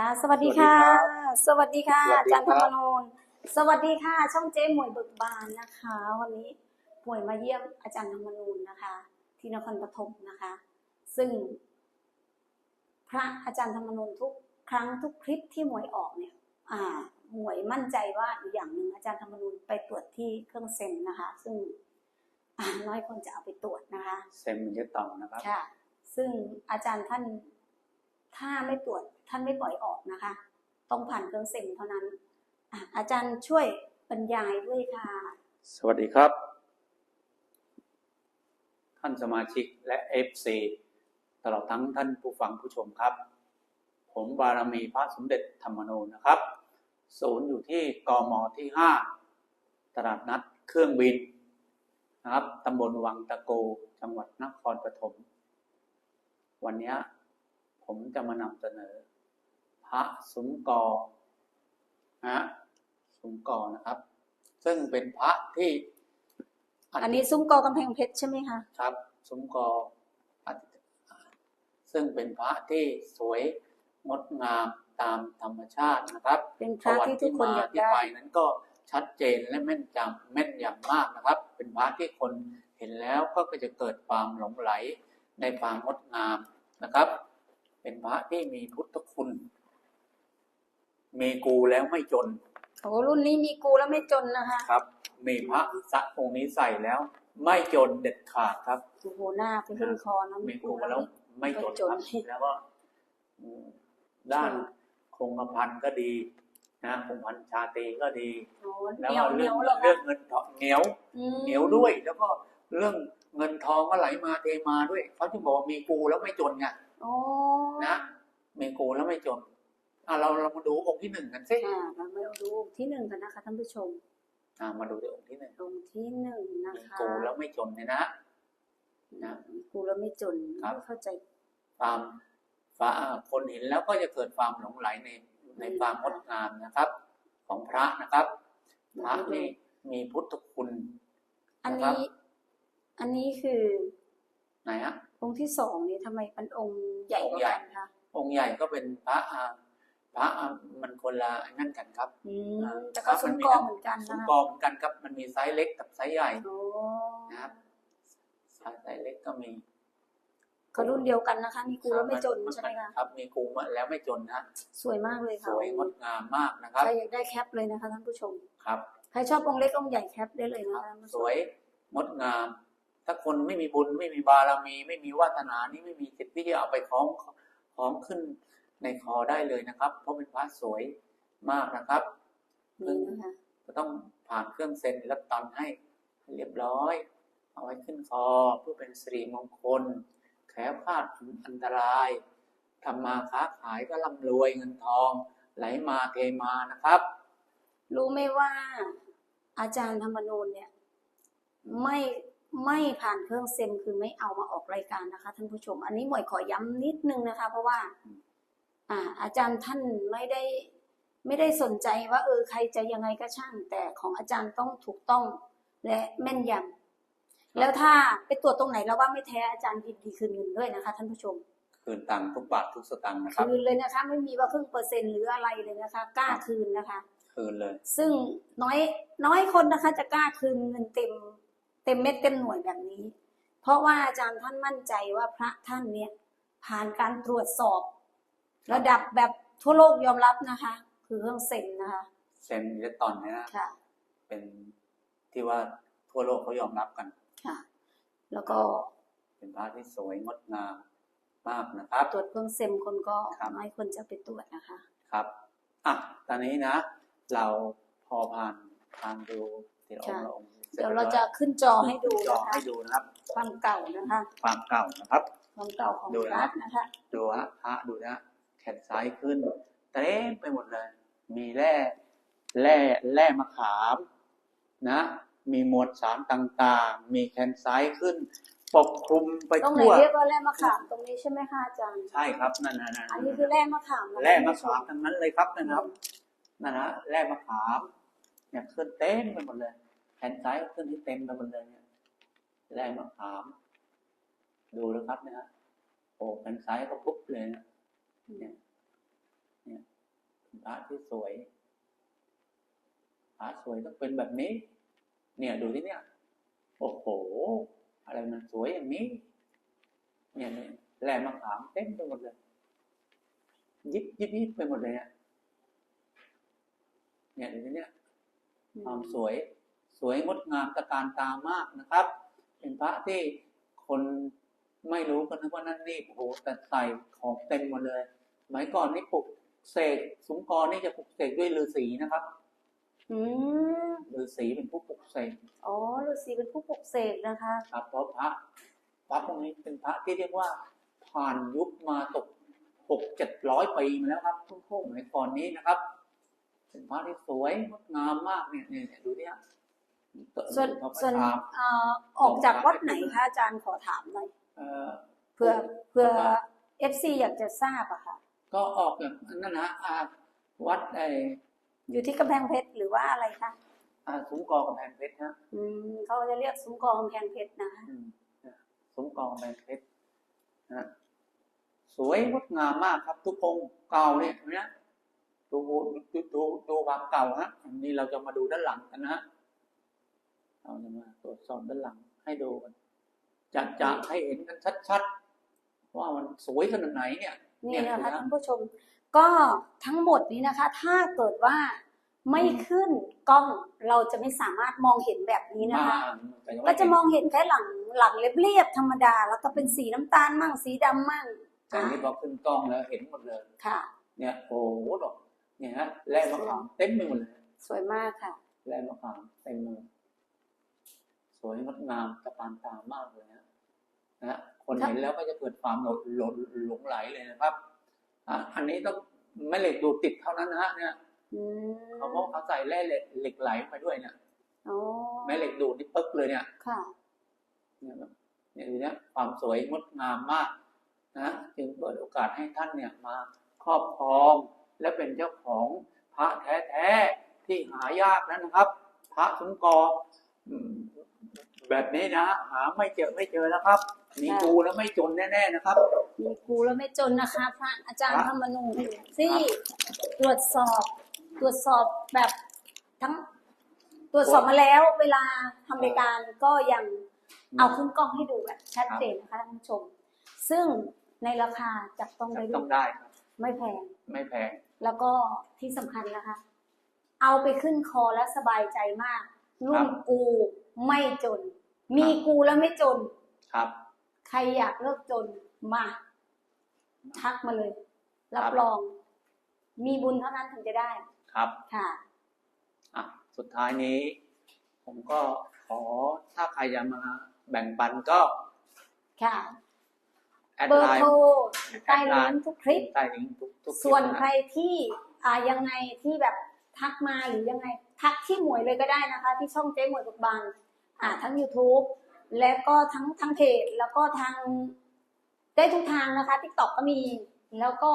ค่ะ สวัสดีค่ะ สวัสดีค่ะสวัสอาดีจารย์คธรัรบรมนูนสวัสดีค่ะ ช่องเจ๊หมวยเบิกบานนะคะ วันนี้หมวยมาเยี่ยมอาจารย์ธรรมนูนนะคะ ที่นครปฐมนะคะ ซึ่ง พระอาจารย์ธรรมนูนทุกครั้งทุกคลิปที่หมวยออกเนี่ย อ่าหมวยมั่นใจว่าอย่างหนึ่งอาจารย์ธรรมนูนไปตรวจที่เครื่องเซ็นนะคะ ซึ่งอ่าน้อยคนจะเอาไปตรวจนะคะ เซมมันจะต่อนะครับค่ะซึ่งอาจารย์ท่าน ถ้าไม่ตรวจท่านไม่ปล่อยออกนะคะ ต้องผ่านเครื่องเซ็นเท่านั้นออาจารย์ช่วยบรรยายด้วยค่ะ สวัสดีครับ ท่านสมาชิกและ FC ตลอดทั้งท่านผู้ฟังผู้ชมครับ ผมบารมีพระสมเด็จธรรมนูนะครับ ศูนย์อยู่ที่กมที่ 5 ตลาดนัดเครื่องบินนะครับตำบลวังตะโก จังหวัดนครปฐม วันนี้ ผมจะมานำเสนอ พระสุมกอนะฮะสุมกอนะครับ ซึ่งเป็นพระที่อันนี้ซุ้มกอกำแพงเพชรใช่ไหมคะครับสุมกออัฐซึ่งเป็นพระที่สวยงดงามตามธรรมชาตินะครับ เป็นพประระวัติที่ทุกที่คนมาอยากที่ได้ไปนั้นก็ชัดเจนและแม่นจำแม่นยำมากนะครับ เป็นพระที่คนเห็นแล้วก็จะเกิดความหลงไหลในความงดงามนะครับ เป็นพระที่มีพุทธคุณ มีกูแล้วไม่จนโอ้รุ่นนี้มีกูแล้วไม่จนนะคะครับ มีพระสักองค์นี้ใส่แล้ว ไม่จนเด็ดขาดครับโอ้โหหน้าไปขึ้นคอนะมีมีกูกูแล้แล้ววไม่จนไม่จนครับแล้วก็อืมด้านคงกระพันก็ดีนะคงพันชาตรีก็ดีโอ้เหแล้วนียก็วเหนีเรื่ยองวเหรอเรื่คะองเงินทองเหนียวอืมเหนียวด้วย แล้วก็เรื่องเงินทองก็ไหลมาเทมาด้วยเขาจึงบอกว่ามีกูแล้วไม่จนไงโอ้ นะมีกูแล้วไม่จนอะเราเรามาดูองค์ที่หนึ่งกันสิอ่าเรามาดูที่หนึ่งกันนะคะท่านผู้ชมอะมาดูที่องค์ที่หนึ่งตรงที่หนึ่งนะมีคะกูแล้วไม่จนเนี่ยนะนะมีกูแล้วไม่จนครับไม่เข้าใจความฟ้าคนเห็นแล้วก็จะเกิดความหลงไหลในในความงดงามนะครับ ของพระนะครับพระนี่มีพุทธคุณอันนะครับนี้ อันนี้คือ ไหนฮะ องค์ที่สองนี่ทำไมเป็นองค์ใหญ่กว่าองค์ใหญ่กันคะองค์ใหญ่ก็เป็นพระอ่าพระอ่ามันคนละไอ้นั่นกันครับอืมอ่าแต่ก็ครับซุ้มมันมีกอนะเหมือนกันสุนะกคะอเหมือนกันครับ มันมีไซส์เล็กกับไซส์ใหญ่โอ้นะครับไซส์เล็กก็มีก็รุ่นเดียวกันนะคะ มีกูแล้วไม่จนรับใช่ไหมคะครับ มีกูมาแล้วไม่จนนะสวยมากเลยสค่ะวยงดงามมากนะครับใครอยากได้แคปเลยนะคะท่านผู้ชมครับใครชอบองค์เล็กองค์ใหญ่แคปได้เลยนะคะท่านผู้ชสมวยงดงาม ถ้าคนไม่มีบุญไม่มีบารมี ไม่มีวาสนานี่ไม่มีสิทธิ์ที่จะเอาไปคล้องคล้องขึ้นในคอได้เลยนะครับ เพราะเป็นพระสวยมากนะครับนี่นะคะก็ต้องผ่านเครื่องเซ็นรับตันให้เรียบร้อย เอาไว้ขึ้นคอเพื่อเป็นสิริมงคลแคล้วคลาดอันตรายทำมาค้าขายก็ร่ำรวยเงินทอง ไหลมาเทมานะครับ รู้ไหมว่าอาจารย์ธรรมนูญเนี่ย ไม่ ไม่ผ่านเครื่องเซ็นคือไม่เอามาออกรายการนะคะ ท่านผู้ชม อันนี้หมวยขอย้ำนิดนึงนะคะ เพราะว่า อ่า อาจารย์ท่านไม่ได้ ไม่ได้สนใจว่าเออใครจะยังไงก็ช่าง แต่ของอาจารย์ต้องถูกต้องและแม่นยำแล้วถ้าไปตรวจตรงไหนแล้วว่าไม่แท้อาจารย์ยินดีคืนเงินด้วยนะคะ ท่านผู้ชมคืนตังค์ทุกบาททุกสตางค์นะครับคืนเลยนะคะ ไม่มีว่าครึ่งเปอร์เซ็นต์หรืออะไรเลยนะคะ กล้าคืนนะคะ คืนเลย ซึ่งน้อยน้อยคนนะคะ จะกล้าคืนเงินเต็มเต็มเม็ดเต็มหน่วยแบบนี้ เพราะว่าอาจารย์ท่านมั่นใจว่าพระท่านเนี่ยผ่านการตรวจสอบ ระดับแบบทั่วโลกยอมรับนะคะ คือเครื่องเซ็นนะคะเซนอิเล็กตรอนเนี่ยนะค่ะ เป็นที่ว่าทั่วโลกเขายอมรับกันค่ะ แล้วก็เป็นพระที่สวยงดงามมากนะครับ ตรวจเครื่องเซ็นคนก็ครับน้อยคนจะไปตรวจนะคะ ครับอะตอนนี้นะ เราพอผ่านทางดูทีละองค์ละองค์เดี๋ยวเราจะขึ้นจอให้ดูจอนะคะให้ดูนะครับ ความเก่านะคะ ความเก่านะครับ ความเก่าของดูพนะระนะคะ ดูฮะพระดูนะแขนซ้ายขึ้นเต็มไปหมดเลย มีแร่แร่แร่มะขามนะ มีมวลสารต่างๆ มีแขนซ้ายขึ้น ปกคลุมไปตรงไหนทั่ว เรียกว่าแร่มะขามตรงนี้ใช่ไหมคะอาจารย์ ใช่ครับนั่นนะนะอันนี้คือแร่มะขามนคแร่มะขามทั้งนั้นเลยครับนะครับนั่นนะแร่มะขามเนี่ยขึ้นเต็มไปหมดเลย แขนซ้ายก็ขึ้นที่เต็มไปหมดเลยเนี่ยแร่มะขาม ดูนะครับเนะฮะโอ้แขนซ้ายก็ปุ๊บเลยนะเนี่ยเนี่ยระที่สวยพระสวยต้องเป็นแบบนี้ เนี่ยดูที่เนี่ยโอ้โห อะไรมันสวยอย่างนี้ เนี่ยเนี่ยแร่มะขามเต็มไปหมดเลยยิบยิบยิบไปหมดเลยเนี่ยเนี่ยดูที่เนี่ยความสวย สวยงดงามตระการตามากนะครับ เป็นพระที่คนไม่รู้กันนะว่านั่นนี่โอ้โหแต่ใส่ของเต็มหมดเลยสมัยก่อนนี่ปลุกเสกสุงกรนี่จะปลุกเสกด้วยฤาษีนะครับอืมฤาษีเป็นผู้ปลุกเสกอ๋อฤาษีเป็นผู้ปลุกเสกนะคะ ครับเพราะพระพระพวกนี้เป็นพระที่เรียกว่าผ่านยุคมาตกหกเจ็ดร้อยปีมาแล้วครับทุกสมัยก่อนนี้นะครับ เป็นพระที่สวยงดงามมากเนี่ยเนี่ยเนี่ยดูเนี่ย ส่วนพระประส่วนธานเอ่อออกจากวัดไหนคะอาจารย์ขอถามหน่อยเอ่อเพื่อเพื่อเอฟซีอยากจะทราบอะค่ะ ก็ออกจากนั่นนะอาวัดไออยู่ที่กำแพงเพชรหรือว่าอะไรคะอาซุ้มกอกำแพงเพชรฮะอืมเขาจะเรียกซุ้มกองกำแพงเพชรนะคะอืมนะซุ้มกอกำแพงเพชรนะสวยงดงามมากครับ ทุกองค์เก่าเนี่ยเห็นไหมนะดูดูดูดูความเก่าฮะอันนี้เราจะมาดูด้านหลังกันนะฮะ เราจะมาตรวจสอบด้านหลังให้ดูกันจะจะให้เห็นกันชัดๆ ว่ามันสวยขนาดไหนเนี่ยนี่เนี่ยนะคะดูนะท่านผู้ชมก็ทั้งหมดนี้นะคะ ถ้าเกิดว่าไม่ขึ้นกล้องเราจะไม่สามารถมองเห็นแบบนี้นะคะแต่ยังก็ไม่จะมองเห็นแค่หลังหลังเรียบๆธรรมดา แล้วก็เป็นสีน้ำตาลมั่งสีดำมั่งแต่นี่พอขึ้นกล้องแล้วเห็นหมดเลยค่ะ เนี่ยโอ้โหดอกเนี่ยฮะแร่มะขามเต็มไปหมดเลยสวยมากค่ะแร่มะขามเต็มเลย สวยงดงามตะการตามากเลยนะนะฮะคนครับเห็นแล้วก็จะเกิดความหลงหลงหลงไหลเลยนะครับอะอันนี้ต้องไม่เหล็กดูดติดเท่านั้นนะฮะเนี่ยอืมเขาบอกเขาใส่แร่เหล็กเหล็กไหลไปด้วยเนี่ยโอ้แม่เหล็กดูดนี่ปึ๊กเลยเนี่ยค่ะเนี่ยครับเนี่ยดูเนี่ยความสวยงดงามมากนะจึงเปิดโอกาสให้ท่านเนี่ยมาครอบครองและเป็นเจ้าของพระแท้ๆที่หายากนั้นนะครับ พระสุนกรอืม แบบนี้นะ หาไม่เจอไม่เจอแล้วครับ มีค่ะกูแล้วไม่จนแน่ๆนะครับ มีครูแล้วไม่จนนะคะ พระอาจารย์ครับธรรมนูญที่ตรวจสอบ ตรวจสอบแบบทั้ง ตรวจสอบมาแล้วเวลาทำรายการก็ยังเอาขึ้นกล้องให้ดูแบบชัดเจนนะคะท่านผู้ชม ซึ่งในราคาจับต้องได้ด้ต้วอยงได้ครับไม่แพงไม่แพง แล้วก็ที่สำคัญนะคะ เอาไปขึ้นคอแล้วสบายใจมากรุ่นกู ไม่จน มีกูแล้วไม่จน ครับ ใครอยากเลิกจนมา ทักมาเลยรับครับรอง มีบุญเท่านั้นถึงจะได้ ครับ ค่ะอะสุดท้ายนี้ ผมก็ขอถ้าใครจะมาแบ่งปันก็ ค่ะแอดเบอไลร์น์โทรใต้ลิงก์ทุกคลิปใต้ลิงก์ทุกทุกลิปส่วนนะใครที่อ่ายังไงที่แบบทักมาหรือยังไง ทักที่หมวยเลยก็ได้นะคะ ที่ช่องเจ๊หมวยบุกบานอ่าทั้ง YouTube และก็ทั้งทั้งเพจแล้วก็ทางได้ทุกทางนะคะ TikTok ก็มี แล้วก็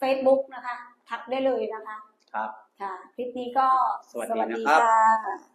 Facebook นะคะ ทักได้เลยนะคะ ครับ ค่ะ คลิปนี้ก็สวัสดีนะครับ ค่ะ